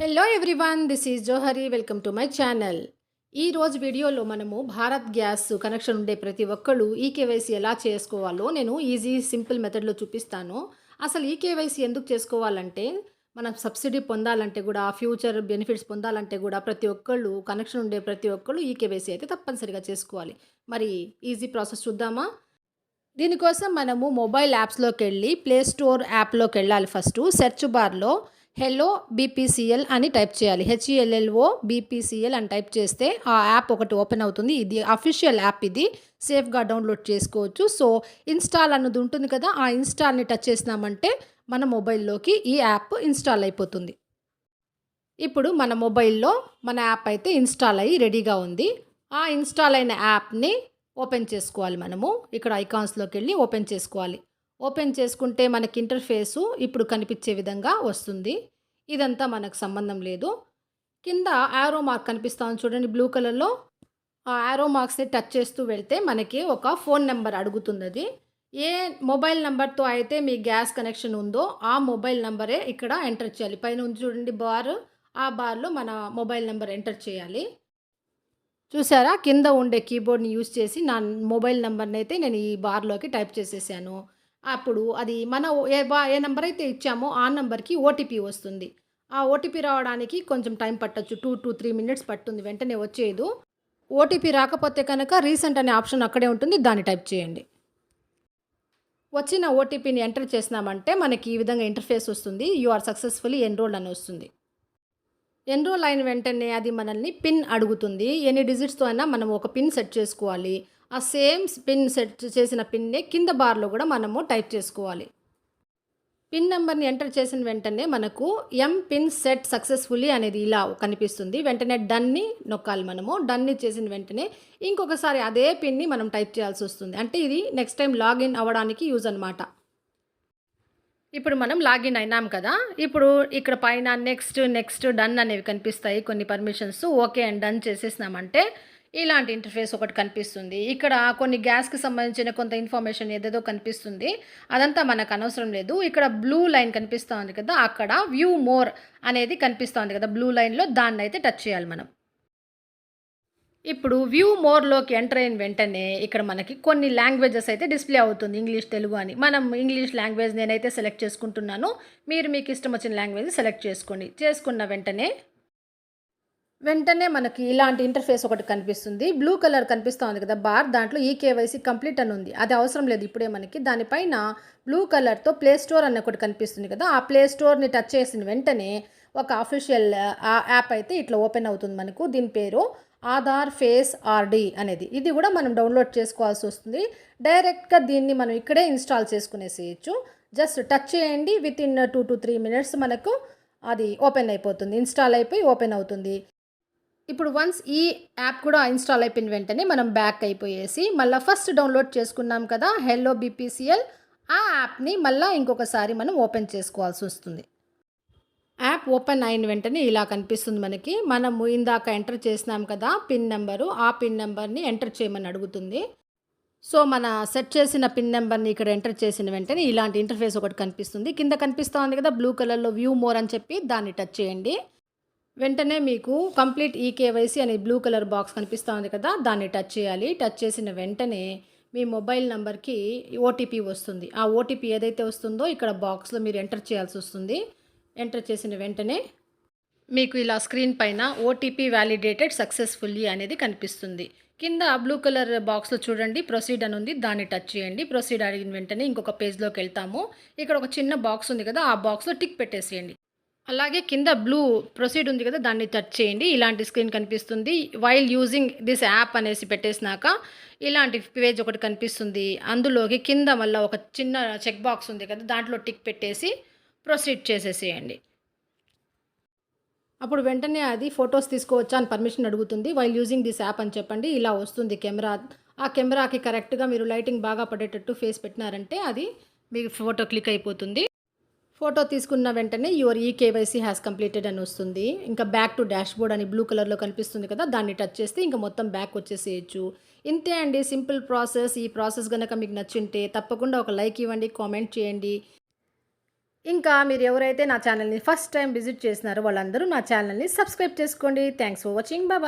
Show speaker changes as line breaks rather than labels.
Hello everyone this is Johari welcome to my channel ఈ రోజు వీడియోలో మనము భారత్ గ్యాస్ కనెక్షన్ ఉండే ప్రతి ఒక్కళ్ళు ఈ కేవైసీ ఎలా చేసుకోవాలో నేను ఈజీ సింపుల్ మెథడ్లో చూపిస్తాను. అసలు ఈ కేవైసీ ఎందుకు చేసుకోవాలంటే మనం సబ్సిడీ పొందాలంటే కూడా ఫ్యూచర్ బెనిఫిట్స్ పొందాలంటే కూడా ప్రతి ఒక్కళ్ళు కనెక్షన్ ఉండే ప్రతి ఒక్కళ్ళు ఈ కేవైసీ అయితే తప్పనిసరిగా చేసుకోవాలి. మరి ఈజీ ప్రాసెస్ చూద్దామా? దీనికోసం మనము మొబైల్ యాప్స్లోకి వెళ్ళి ప్లే స్టోర్ యాప్లోకి వెళ్ళాలి ఫస్ట్. సెర్చ్ బార్లో హెలో బీపీసీఎల్ అని టైప్ చేయాలి. H E L L O BPCL అని టైప్ చేస్తే ఆ యాప్ ఒకటి ఓపెన్ అవుతుంది. ఇది అఫీషియల్ యాప్ ఇది. సేఫ్గా డౌన్లోడ్ చేసుకోవచ్చు. సో ఇన్స్టాల్ అన్నది ఉంటుంది కదా ఆ ఇన్స్టాల్ని టచ్ చేసినామంటే మన మొబైల్లోకి ఈ యాప్ ఇన్స్టాల్ అయిపోతుంది. ఇప్పుడు మన మొబైల్లో మన యాప్ అయితే ఇన్స్టాల్ అయ్యి రెడీగా ఉంది. ఆ ఇన్స్టాల్ అయిన యాప్ని ఓపెన్ చేసుకోవాలి మనము. ఇక్కడ ఐకాన్స్లోకి వెళ్ళి ఓపెన్ చేసుకోవాలి. ఓపెన్ చేసుకుంటే మనకి ఇంటర్ఫేసు ఇప్పుడు కనిపించే విధంగా వస్తుంది. ఇదంతా మనకు సంబంధం లేదు. కింద యారో మార్క్ కనిపిస్తాను చూడండి బ్లూ కలర్లో ఆ యారో మార్క్స్ని టచ్ చేస్తూ వెళ్తే మనకి ఒక ఫోన్ నెంబర్ అడుగుతుంది అది ఏ మొబైల్ నెంబర్తో అయితే మీ గ్యాస్ కనెక్షన్ ఉందో ఆ మొబైల్ నెంబరే ఇక్కడ ఎంటర్ చేయాలి. పైన ఉంది చూడండి బార్ ఆ బార్లో మన మొబైల్ నెంబర్ ఎంటర్ చేయాలి. చూసారా? కింద ఉండే కీబోర్డ్ని యూస్ చేసి నా మొబైల్ నెంబర్ని అయితే నేను ఈ బార్లోకి టైప్ చేసేసాను. అప్పుడు అది మన ఏ బా ఏ నెంబర్ అయితే ఇచ్చామో ఆ నెంబర్కి ఓటీపీ వస్తుంది. ఆ ఓటీపీ రావడానికి కొంచెం టైం పట్టచ్చు. టూ టూ త్రీ మినిట్స్ పట్టుంది. వెంటనే వచ్చేదు ఓటీపీ రాకపోతే కనుక రీసెంట్ అనే ఆప్షన్ అక్కడే ఉంటుంది. దాన్ని టైప్ చేయండి. వచ్చిన ఓటీపీని ఎంటర్ చేసినామంటే మనకి ఈ విధంగా ఇంటర్ఫేస్ వస్తుంది. యు ఆర్ సక్సెస్ఫుల్లీ ఎన్రోల్డ్ అని వస్తుంది. ఎన్రోల్ అయిన వెంటనే అది మనల్ని పిన్ అడుగుతుంది. ఎన్ని డిజిట్స్తో అయినా మనం ఒక పిన్ సెట్ చేసుకోవాలి. ఆ సేమ్ పిన్ సెట్ చేసిన పిన్నే కింద బార్లో కూడా మనము టైప్ చేసుకోవాలి. పిన్ నెంబర్ని ఎంటర్ చేసిన వెంటనే మనకు ఎం పిన్ సెట్ సక్సెస్ఫుల్లీ అనేది ఇలా కనిపిస్తుంది. వెంటనే డన్ని నొక్కాలి మనము. డన్ని చేసిన వెంటనే ఇంకొకసారి అదే పిన్ని మనం టైప్ చేయాల్సి వస్తుంది. అంటే ఇది నెక్స్ట్ టైం లాగిన్ అవ్వడానికి యూజ్ అనమాట ఇప్పుడు మనం లాగిన్ అయినాం కదా. ఇప్పుడు ఇక్కడ పైన నెక్స్ట్ నెక్స్ట్ డన్ అనేవి కనిపిస్తాయి కొన్ని పర్మిషన్స్. ఓకే అండ్ డన్ చేసేసినామంటే ఇలాంటి ఇంటర్ఫేస్ ఒకటి కనిపిస్తుంది. ఇక్కడ కొన్ని గ్యాస్కి సంబంధించిన కొంత ఇన్ఫర్మేషన్ ఏదేదో కనిపిస్తుంది. అదంతా మనకు అనవసరం లేదు. ఇక్కడ బ్లూ లైన్ కనిపిస్తుంది కదా అక్కడ వ్యూ మోర్ అనేది కనిపిస్తుంది కదా బ్లూ లైన్లో దాన్ని అయితే టచ్ చేయాలి మనం. ఇప్పుడు వ్యూ మోర్లోకి ఎంటర్ అయిన వెంటనే ఇక్కడ మనకి కొన్ని లాంగ్వేజెస్ అయితే డిస్ప్లే అవుతుంది. ఇంగ్లీష్ తెలుగు అని. మనం ఇంగ్లీష్ లాంగ్వేజ్ నేనైతే సెలెక్ట్ చేసుకుంటున్నాను. మీరు మీకు ఇష్టం వచ్చిన లాంగ్వేజ్ సెలెక్ట్ చేసుకోండి. చేసుకున్న వెంటనే వెంటనే మనకి ఇలాంటి ఇంటర్ఫేస్ ఒకటి కనిపిస్తుంది. బ్లూ కలర్ కనిపిస్తూ ఉంది కదా బార్ దాంట్లో ఈ కేవైసీ కంప్లీట్ అని ఉంది. అది అవసరం లేదు ఇప్పుడే మనకి. దానిపైన బ్లూ కలర్తో ప్లే స్టోర్ అని ఒకటి కనిపిస్తుంది కదా. ఆ ప్లే స్టోర్ని టచ్ చేసిన వెంటనే ఒక అఫీషియల్ యాప్ అయితే ఇట్లా ఓపెన్ అవుతుంది మనకు. దీని పేరు ఆధార్ ఫేస్ ఆర్డి అనేది. ఇది కూడా మనం డౌన్లోడ్ చేసుకోవాల్సి వస్తుంది. డైరెక్ట్గా దీన్ని మనం ఇక్కడే ఇన్స్టాల్ చేసుకునేసేయచ్చు. జస్ట్ టచ్ చేయండి. With in two to three minutes మనకు అది ఓపెన్ అయిపోతుంది. ఇన్స్టాల్ అయిపోయి ఓపెన్ అవుతుంది. ఇప్పుడు వన్స్ ఈ యాప్ కూడా ఇన్స్టాల్ అయిపోయిన వెంటనే మనం బ్యాక్ అయిపోయేసి మళ్ళీ ఫస్ట్ డౌన్లోడ్ చేసుకున్నాం కదా హెల్లో బీపీసీఎల్ ఆ యాప్ని మళ్ళీ ఇంకొకసారి మనం ఓపెన్ చేసుకోవాల్సి వస్తుంది. యాప్ ఓపెన్ అయిన వెంటనే ఇలా కనిపిస్తుంది మనకి. మనము ఇందాక ఎంటర్ చేసినాం కదా పిన్ నెంబరు ఆ పిన్ నెంబర్ని ఎంటర్ చేయమని అడుగుతుంది. సో మన సెట్ చేసిన పిన్ నెంబర్ని ఇక్కడ ఎంటర్ చేసిన వెంటనే ఇలాంటి ఇంటర్ఫేస్ ఒకటి కనిపిస్తుంది. కింద కనిపిస్తూ ఉంది కదా బ్లూ కలర్లో వ్యూ మోర్ అని చెప్పి దాన్ని టచ్ చేయండి. వెంటనే మీకు కంప్లీట్ ఈ కేవైసీ అనే బ్లూ కలర్ బాక్స్ కనిపిస్తూ ఉంది కదా దాన్ని టచ్ చేయాలి. టచ్ చేసిన వెంటనే మీ మొబైల్ నెంబర్కి ఓటీపీ వస్తుంది. ఆ ఓటీపీ ఏదైతే వస్తుందో ఇక్కడ బాక్స్లో మీరు ఎంటర్ చేయాల్సి వస్తుంది. ఎంటర్ చేసిన వెంటనే మీకు ఇలా స్క్రీన్ పైన ఓటీపీ వ్యాలిడేటెడ్ సక్సెస్ఫుల్లీ అనేది కనిపిస్తుంది. కింద బ్లూ కలర్ బాక్స్లో చూడండి ప్రొసీడ్ అని ఉంది దాన్ని టచ్ చేయండి. ప్రొసీడ్ అడిగిన వెంటనే ఇంకొక పేజ్లోకి వెళ్తాము. ఇక్కడ ఒక చిన్న బాక్స్ ఉంది కదా ఆ బాక్స్లో టిక్ పెట్టేసేయండి. అలాగే కింద బ్లూ ప్రొసీడ్ ఉంది కదా దాన్ని టచ్ చేయండి. ఇలాంటి స్క్రీన్ కనిపిస్తుంది. వైల్ యూజింగ్ దిస్ యాప్ అనేసి పెట్టేసినాక ఇలాంటి పేజ్ ఒకటి కనిపిస్తుంది. అందులోకి కింద మళ్ళీ ఒక చిన్న చెక్ బాక్స్ ఉంది కదా దాంట్లో టిక్ పెట్టేసి ప్రొసీడ్ చేసేసేయండి. అప్పుడు వెంటనే అది ఫొటోస్ తీసుకోవచ్చా అని పర్మిషన్ అడుగుతుంది. వైల్ యూజింగ్ దిస్ యాప్ అని చెప్పండి ఇలా వస్తుంది కెమెరా. ఆ కెమెరాకి కరెక్ట్గా మీరు లైటింగ్ బాగా పడేటట్టు ఫేస్ పెట్టినారంటే అది మీకు ఫోటో క్లిక్ అయిపోతుంది. ఫోటో తీసుకున్న వెంటనే యువర్ ఈ కేవైసీ హ్యాస్ కంప్లీటెడ్ అని వస్తుంది. ఇంకా బ్యాక్ టు డాష్ బోర్డ్ అని బ్లూ కలర్లో కనిపిస్తుంది కదా దాన్ని టచ్ చేస్తే ఇంకా మొత్తం బ్యాక్ వచ్చేసేయచ్చు. ఇంతే అండి సింపుల్ ప్రాసెస్. ఈ ప్రాసెస్ కనుక మీకు నచ్చింటే తప్పకుండా ఒక లైక్ ఇవ్వండి కామెంట్ చేయండి. ఇంకా మీరు ఎవరైతే నా ఛానల్ని ఫస్ట్ టైం విజిట్ చేసినారో వాళ్ళందరూ నా ఛానల్ని సబ్స్క్రైబ్ చేసుకోండి. Thanks for watching. బాయ్.